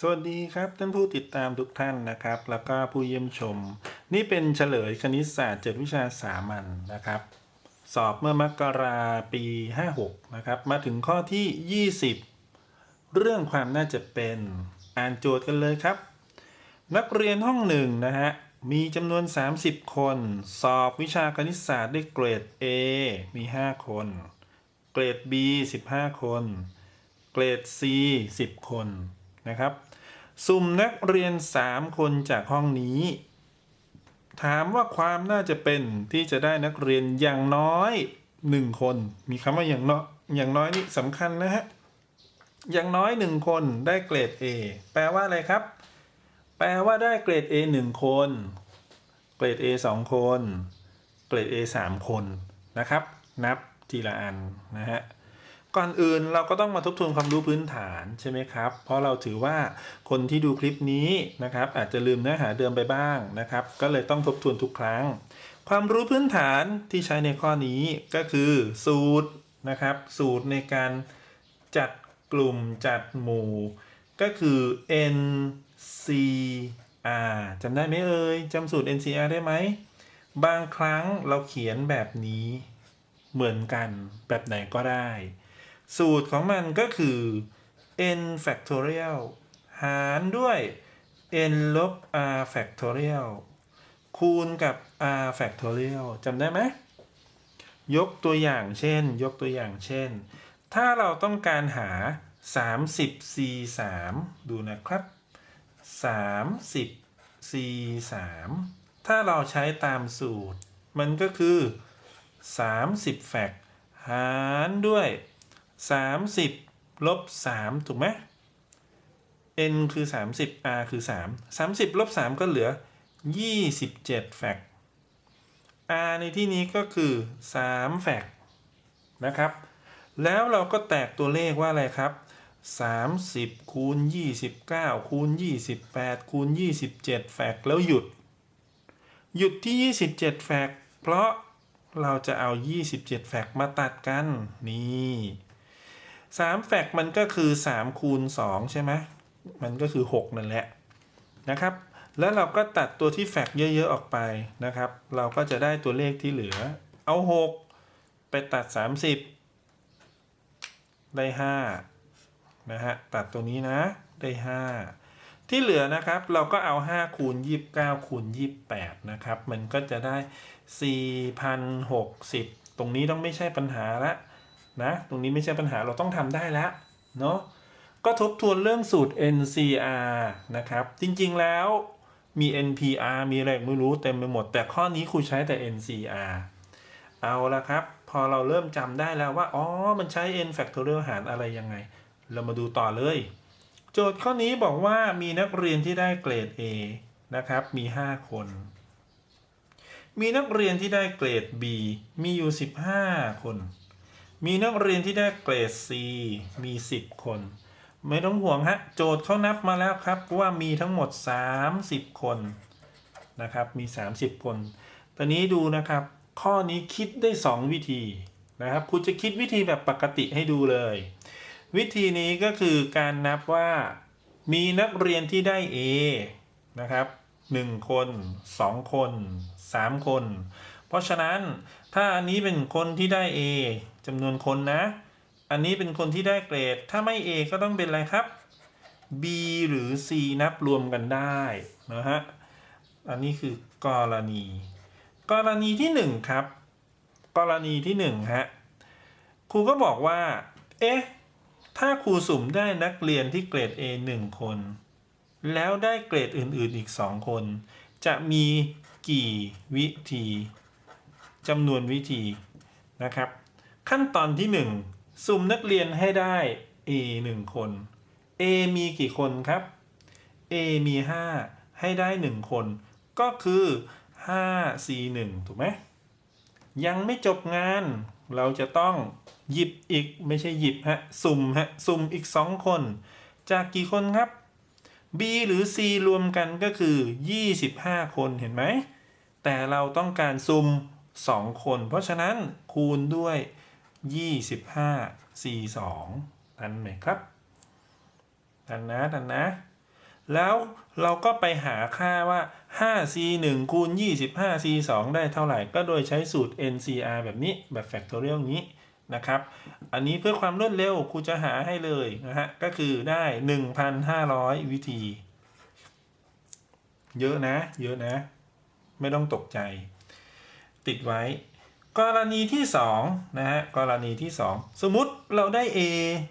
สวัสดีครับท่านผู้ติดตามทุกท่านนะครับ แล้วก็ผู้เยี่ยมชม นี่เป็นเฉลยคณิตศาสตร์7วิชาสามัญนะครับ สอบเมื่อมกราปี 56 นะครับ มาถึงข้อที่ 20 เรื่องความน่าจะเป็นอ่านโจทย์กันเลยครับ นักเรียนห้องหนึ่งนะฮะ มีจำนวน 30 คน สอบวิชาคณิตศาสตร์ได้เกรด A มี 5 คน เกรด B 15 คน เกรด C 10 คน นะครับ สุ่มนักเรียน 3 คนจากห้องนี้ ถามว่าความน่าจะเป็นที่จะได้นักเรียนอย่างน้อย 1 คน มีคำว่าอย่างน้อยอย่างน้อยนี่สำคัญนะฮะอย่างน้อย 1 คนได้เกรด A แปลว่าอะไรครับ แปลว่าได้เกรด A 1 คน เกรด A 2 คน เกรด A 3 คนนะครับ นับทีละอันนะฮะ ก่อนอื่นเราก็ต้องมาทบทวนความรู้พื้นฐานใช่ไหมครับ เพราะเราถือว่าคนที่ดูคลิปนี้นะครับอาจจะลืมเนื้อหาเดิมไปบ้างนะครับ ก็เลยต้องทบทวนทุกครั้ง ความรู้พื้นฐานที่ใช้ในข้อนี้ก็คือสูตรนะครับ สูตรในการจัดกลุ่มจัดหมู่ ก็คือ NCR จำได้ไหมเอ่ยจำสูตร NCR ได้ไหม บางครั้งเราเขียนแบบนี้เหมือนกันแบบไหนก็ได้ สูตรของมันก็คือ n factorial หารด้วย n ลบ r factorial คูณกับ r factorial จำได้ไหม ยกตัวอย่างเช่น ยกตัวอย่างเช่น ถ้าเราต้องการหา 30 c 3ดูนะครับ 30 c 3ถ้าเราใช้ตามสูตร มันก็คือ 30 แฟกหารด้วย 30ลบ3ถูกไหม n คือ 30 r คือ 3 30ลบ3ก็เหลือ 27 แฟก r ในที่นี้ก็คือ 3 แฟกนะครับ แล้วเราก็แตกตัวเลขว่าอะไรครับ 30คูณ29คูณ28คูณ27 แฟกแล้วหยุด หยุดที่ 27 แฟก เพราะเราจะเอา 27 แฟกมาตัดกัน นี่ 3แฟกมันก็คือ3คูณ2ใช่ไหมมันก็คือ6นั่นแหละนะครับ แล้วเราก็ตัดตัวที่แฟกเยอะๆออกไปนะครับ เราก็จะได้ตัวเลขที่เหลือ เอา6ไปตัด30ได้5นะฮะตัดตัวนี้นะได้5ที่เหลือนะครับเราก็เอา 5 คูณ 29 คูณ 28 นะครับ มันก็จะได้ 4,060 ตรงนี้ต้องไม่ใช่ปัญหาละ นะตรงนี้ไม่ใช่ปัญหาเราต้องทำได้แล้วเนาะก็ทบทวนเรื่องสูตร NCR นะครับ จริงๆแล้วมี NPR มีอะไรไม่รู้เต็มไปหมด แต่ข้อนี้ครูใช้แต่ NCR เอาละครับ พอเราเริ่มจำได้แล้วว่า อ๋อ มันใช้ n factorial หารอะไรยังไง เรามาดูต่อเลย โจทย์ข้อนี้บอกว่ามีนักเรียนที่ได้เกรด A นะครับ มี 5 คน มีนักเรียนที่ได้เกรด B มีอยู่ 15 คน มีนักเรียนที่ได้เกรด C มี 10 คน ไม่ต้องห่วงฮะ โจทย์เขานับมาแล้วครับว่ามีทั้งหมด 30 คนนะครับมี 30 คน ตอนนี้ดูนะครับ ข้อนี้คิดได้ 2 วิธีนะครับคุณจะคิดวิธีแบบปกติให้ดูเลย วิธีนี้ก็คือการนับว่ามีนักเรียนที่ได้ A นะครับ1 คน 2 คน 3 คน เพราะฉะนั้นถ้าอันนี้เป็นคนที่ได้ A จำนวนคนนะ อันนี้เป็นคนที่ได้เกรด ถ้าไม่ A ก็ต้องเป็นอะไรครับ B หรือ C นับรวมกันได้นะฮะ อันนี้คือกรณี กรณีที่ 1 ครับ กรณีที่ 1 ฮะ ครูก็บอกว่า เอ๊ะ ถ้าครูสุ่มได้นักเรียนที่เกรด A 1 คน แล้วได้เกรดอื่นๆอีก 2 คน จะมีกี่วิธีจำนวนวิธีนะครับ ขั้นตอนที่1สุ่มนักเรียนให้ได้ A 1 คน A มีกี่คนครับ A มี 5 ให้ได้ 1 คน ก็คือ 5 C 1ถูกไหมยังไม่จบงาน เราจะต้องหยิบอีกไม่ใช่หยิบฮะ สุ่มฮะ สุ่มอีก 2 คน จากกี่คนครับ B หรือ C รวมกันก็คือ 25 คนเห็นไหม แต่เราต้องการซุ่ม2 คน เพราะฉะนั้นคูณด้วย 25 C 2ทันไหมครับทันนะทันนะ แล้วเราก็ไปหาค่าว่า 5c 1คูณ 25c 2ได้เท่าไหร่ ก็โดยใช้สูตร NCR แบบนี้แบบ factorial นี้นะครับ อันนี้เพื่อความรวดเร็วครูจะหาให้เลยนะฮะ ก็คือได้ 1,500 วิธี เยอะนะ เยอะนะ ไม่ต้องตกใจ ติดไว้ กรณีที่2นะฮะกรณีที่ 2 สมมุติเราได้ A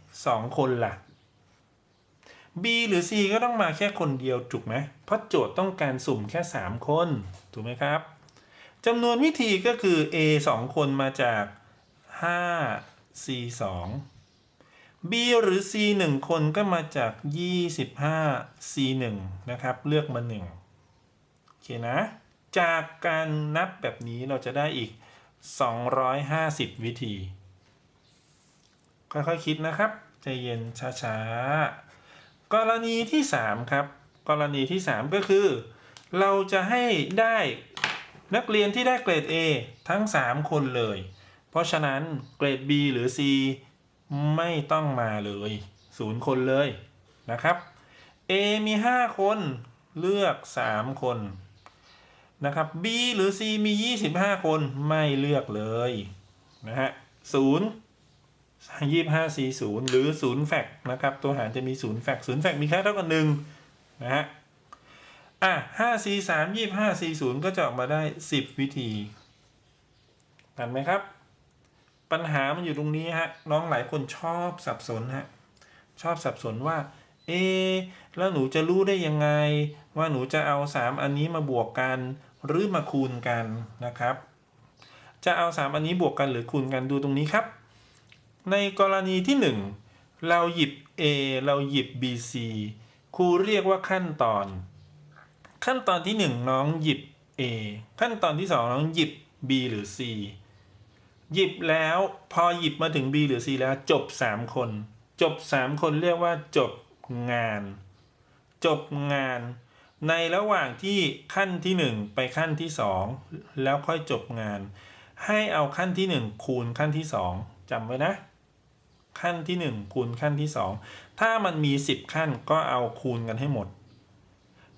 2 คนล่ะ B หรือ C ก็ต้องมาแค่คนเดียวถูกไหมเพราะโจทย์ต้องการสุ่มแค่ 3 คน ถูกไหมครับจำนวนวิธีก็คือ A 2 คนมาจาก 5 C 2 B หรือ C 1 คนก็มาจาก 25 C 1นะครับ เลือกมา1โอเคนะ จากการนับแบบนี้เราจะได้อีก 250 วิธี ค่อยๆคคิดนะครับ ใจเย็นช้าๆ กรณีที่ 3 ครับ กรณีที่ 3 ก็คือ เราจะให้ได้นักเรียนที่ได้เกรด A ทั้ง 3 คนเลย เพราะฉะนั้นเกรด B หรือ C ไม่ต้องมาเลยศูนย์คนเลยนะครับ A มี 5 คนเลือก 3 คน นะครับ B หรือ C มี 25 คนไม่เลือกเลยนะฮะศูนย์ยี่ห้าสี่ศูนย์หรือศูนย์แฟกนะครับ ตัวหารจะมีศูนย์แฟกศูนย์แฟกมีค่าเท่ากับหนึ่งนะฮะอะห้าสี่สามยี่ห้าสี่ศูนย์ก็จะออกมาได้สิบวิธีทันไหมครับ ปัญหามันอยู่ตรงนี้ฮะน้องหลายคนชอบสับสนฮะชอบสับสนว่า เอะแล้วหนูจะรู้ได้ยังไง ว่าหนูจะเอา3อันนี้มาบวกกัน หรือมาคูณกันนะครับ จะเอา 3 อันนี้บวกกันหรือคูณกันดูตรงนี้ครับ ในกรณีที่ 1 เราหยิบ A เราหยิบ BC ครูเรียกว่าขั้นตอน ขั้นตอนที่ 1 น้องหยิบ A ขั้นตอนที่ 2 น้องหยิบ B หรือ C หยิบแล้วพอหยิบมาถึง B หรือ C แล้วจบ 3 คน จบ 3 คนเรียกว่าจบงาน จบงาน ในระหว่างที่ขั้นที่ 1 ไปขั้นที่ 2 แล้วค่อยจบงาน ให้เอาขั้นที่ 1 คูณขั้นที่ 2จำไว้นะ ขั้นที่ 1 คูณขั้นที่ 2 ถ้ามันมี 10 ขั้นก็เอาคูณกันให้หมด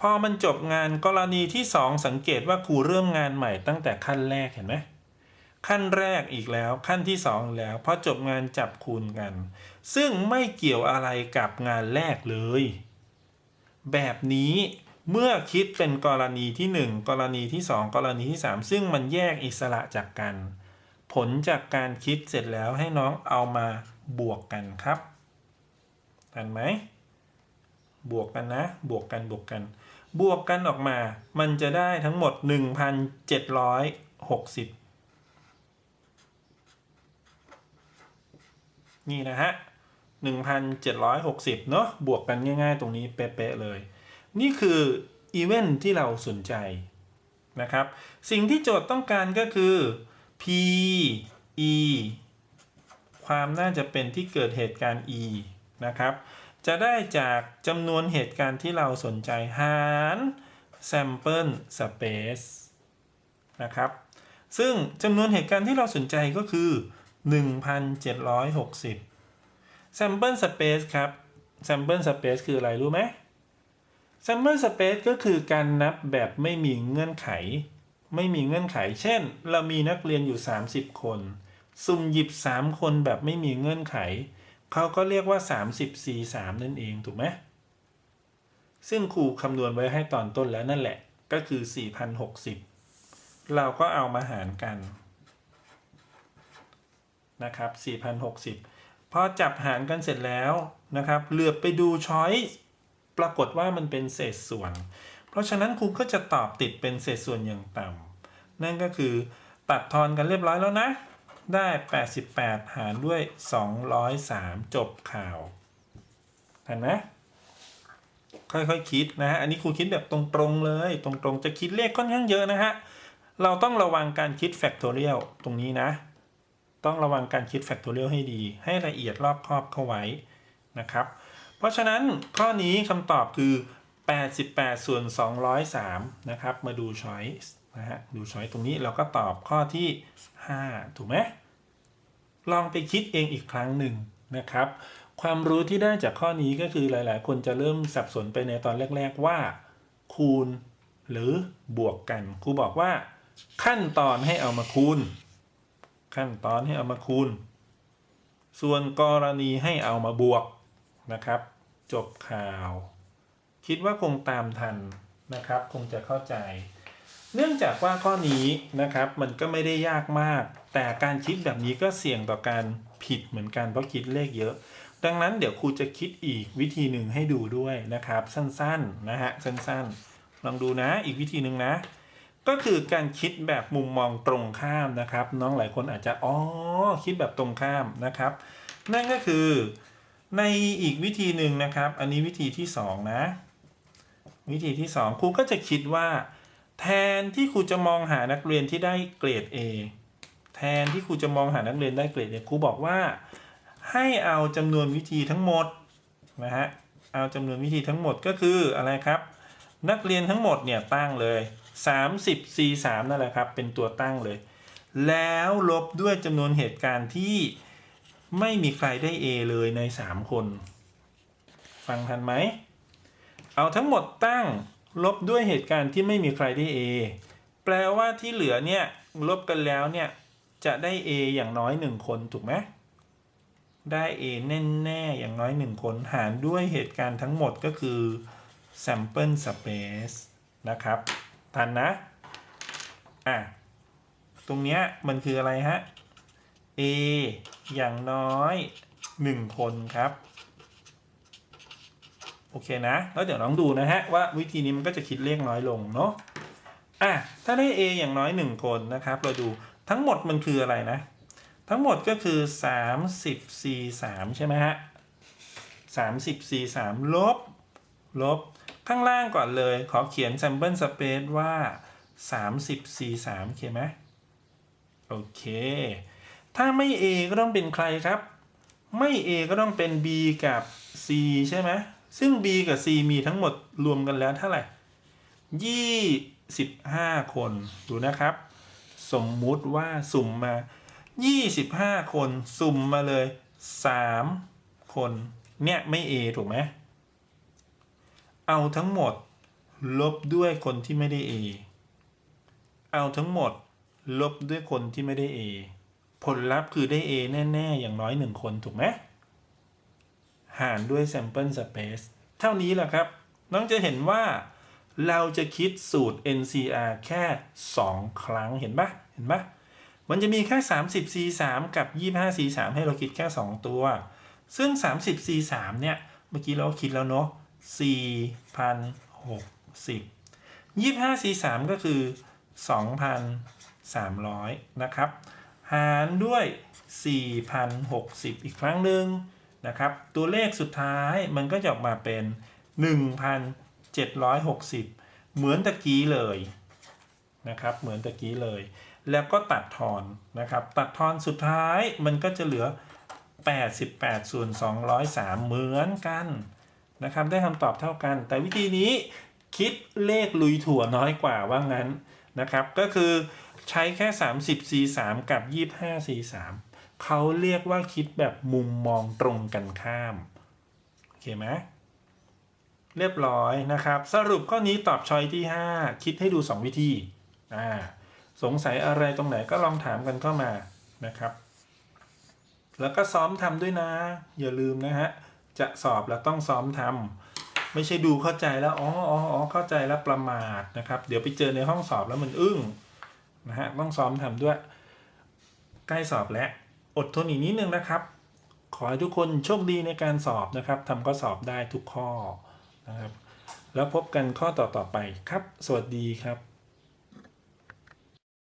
พอมันจบงานกรณีที่ 2 สังเกตว่าครูเริ่มงานใหม่ตั้งแต่ขั้นแรกเห็นไหมขั้นแรกอีกแล้วขั้นที่สองแล้วพอจบงานจับคูณกัน ซึ่งไม่เกี่ยวอะไรกับงานแรกเลย แบบนี้ เมื่อคิดเป็นกรณีที่ 1 กรณีที่ 2 กรณีที่ 3 ซึ่งมันแยกอิสระจากกัน ผลจากการคิดเสร็จแล้วให้น้องเอามาบวกกันครับทันไหม บวกกันนะ บวกกันบวกกัน บวกกันออกมา มันจะได้ทั้งหมด 1,760 นี่นะฮะ 1,760 เนาะบวกกันง่ายๆ ตรงนี้เป๊ะๆเลย นี่คืออีเวนท์ที่เราสนใจนะครับ สิ่งที่โจทย์ต้องการก็คือ P E ความน่าจะเป็นที่เกิดเหตุการณ์ E นะครับ จะได้จากจำนวนเหตุการณ์ที่เราสนใจหาร sample space นะครับ ซึ่งจำนวนเหตุการณ์ที่เราสนใจก็คือ 1,760 sample space ครับ sample space คืออะไรรู้ไหม sample space ก็คือการนับแบบไม่มีเงื่อนไข ไม่มีเงื่อนไข เช่น เรามีนักเรียนอยู่ 30 คน สุ่มหยิบ 3 คนแบบไม่มีเงื่อนไข เขาก็เรียกว่า 30 4 3 นั่นเองถูกไหมซึ่งครูคำนวณไว้ให้ตอนต้นแล้วนั่นแหละ ก็คือ 4,060 เราก็เอามาหารกันนะครับ4,060 พอจับหารกันเสร็จแล้วนะครับเหลือบไปดูช้อยส์ ปรากฏว่ามันเป็นเศษส่วน เพราะฉะนั้นครูก็จะตอบติดเป็นเศษส่วนอย่างต่ำนั่นก็คือตัดทอนกันเรียบร้อยแล้วนะ ได้ 88 หารด้วย 203 จบข่าวเห็นไหมค่อยๆคคิดนะฮะ อันนี้ครูคิดแบบตรงๆเลย ตรงๆ จะคิดเลขค่อนข้างเยอะนะฮะ เราต้องระวังการคิดแฟกทอเรียลตรงนี้นะ ต้องระวังการคิดแฟกทอเรียลให้ดี ให้ละเอียดรอบคอบเข้าไว้นะครับ เพราะฉะนั้นข้อนี้คำตอบคือ 88 ส่วน 203 นะครับ มาดูช้อยส์นะฮะ ดูช้อยตรงนี้เราก็ตอบข้อที่ 5 ถูกไหม ลองไปคิดเองอีกครั้งหนึ่งนะครับ ความรู้ที่ได้จากข้อนี้ก็คือหลาย ๆ คนจะเริ่มสับสนไปในตอนแรก ๆ ว่า คูณ หรือบวกกัน ครูบอกว่า ขั้นตอนให้เอามาคูณ ขั้นตอนให้เอามาคูณ ส่วนกรณีให้เอามาบวก นะครับ จบข่าว คิดว่าคงตามทันนะครับ คงจะเข้าใจ เนื่องจากว่าข้อนี้นะครับมันก็ไม่ได้ยากมาก แต่การคิดแบบนี้ก็เสี่ยงต่อการผิดเหมือนกันเพราะคิดเลขเยอะ ดังนั้นเดี๋ยวครูจะคิดอีกวิธีหนึ่งให้ดูด้วยนะครับ สั้นๆนะฮะสั้นๆ ลองดูนะอีกวิธีหนึ่งนะก็คือการคิดแบบมุมมองตรงข้ามนะครับ น้องหลายคนอาจจะอ๋อคิดแบบตรงข้ามนะครับ นั่นก็คือ ในอีกวิธีหนึ่งนะครับ อันนี้วิธีที่สองนะ วิธีที่สองครูก็จะคิดว่า แทนที่ครูจะมองหานักเรียนที่ได้เกรด A แทนที่ครูจะมองหานักเรียนได้เกรด A ครูบอกว่า ให้เอาจำนวนวิธีทั้งหมดนะฮะเอาจำนวนวิธีทั้งหมดก็คืออะไรครับ นักเรียนทั้งหมดเนี่ยตั้งเลย 30 C 3นั่นแหละครับเป็นตัวตั้งเลย แล้วลบด้วยจำนวนเหตุการณ์ที่ ไม่มีใครได้ A เลยใน 3 คน ฟังทันไหม เอาทั้งหมดตั้งลบด้วยเหตุการณ์ที่ไม่มีใครได้ A แปลว่าที่เหลือเนี่ยลบกันแล้วเนี่ยจะได้ A อย่างน้อย 1 คนถูกไหมได้ A แน่ ๆ อย่างน้อย 1 คนหารด้วยเหตุการณ์ทั้งหมดก็คือ sample space นะครับ ทันนะ อะ ตรงเนี้ยมันคืออะไรฮะ A อย่างน้อย 1 คนครับ โอเคนะ แล้วเดี๋ยวน้องดูนะฮะ ว่าวิธีนี้มันก็จะคิดเลขน้อยลงเนาะอะถ้าได้ A อย่างน้อย 1 คนนะครับ เราดูทั้งหมดมันคืออะไรนะ ทั้งหมดก็คือ 30 C 3ใช่ไหมฮะ30 C 3ลบ ลบ ข้างล่างก่อนเลย ขอเขียน sample space ว่า 30 C 3โอเคไหมโอเค ถ้าไม่ A ก็ต้องเป็นใครครับ ไม่ A ก็ต้องเป็น B กับ C ใช่ไหมซึ่ง B กับ C มีทั้งหมดรวมกันแล้วเท่าไหร่25คนดูนะครับ สมมุติว่าสุ่มมา25คนสุ่มมาเลย3คน เนี่ยไม่ A ถูกไหมเอาทั้งหมด ลบด้วยคนที่ไม่ได้ A เอาทั้งหมด ลบด้วยคนที่ไม่ได้ A ผลลัพธ์คือได้ A แน่ ๆ อย่างน้อย 1 คนถูกไหมหารด้วย sample space เท่านี้แหละครับ น้องจะเห็นว่าเราจะคิดสูตร NCR แค่ 2 ครั้งเห็นปะเห็นปะมันจะมีแค่ 30 C 3กับ 25 C 3ให้เราคิดแค่ 2 ตัว ซึ่ง 30 C 3เนี่ย เมื่อกี้เราคิดแล้วเนาะ4,060 25 C 3ก็คือ 2,300 นะครับ หารด้วย 4,060 อีกครั้งหนึ่งนะครับ ตัวเลขสุดท้ายมันก็จะออกมาเป็น 1,760 เหมือนตะกี้เลยนะครับ เหมือนตะกี้เลย แล้วก็ตัดทอนนะครับ ตัดทอนสุดท้ายมันก็จะเหลือ 88ส่วน203 เหมือนกันนะครับ ได้คำตอบเท่ากัน แต่วิธีนี้คิดเลขลุยถั่วน้อยกว่าว่างั้นนะครับ ก็คือ ใช้แค่ 30 C 3 กับ 25 C 3 เขาเรียกว่าคิดแบบมุมมองตรงกันข้าม โอเคไหมเรียบร้อยนะครับ สรุปข้อนี้ตอบชอยที่ 5 คิดให้ดู 2 วิธีอ่าสงสัยอะไรตรงไหนก็ลองถามกันเข้ามานะครับ แล้วก็ซ้อมทำด้วยนะ อย่าลืมนะฮะ จะสอบแล้วต้องซ้อมทำไม่ใช่ดูเข้าใจแล้วอ๋ออ๋ออ๋อเข้าใจแล้วประมาทนะครับ เดี๋ยวไปเจอในห้องสอบแล้วมันอึ้ง นะฮะต้องซ้อมทำด้วย ใกล้สอบแล้วอดทนอีกนิดนึงนะครับ ขอให้ทุกคนโชคดีในการสอบนะครับทำข้อสอบได้ทุกข้อนะครับ แล้วพบกันข้อต่อๆไปครับ สวัสดีครับ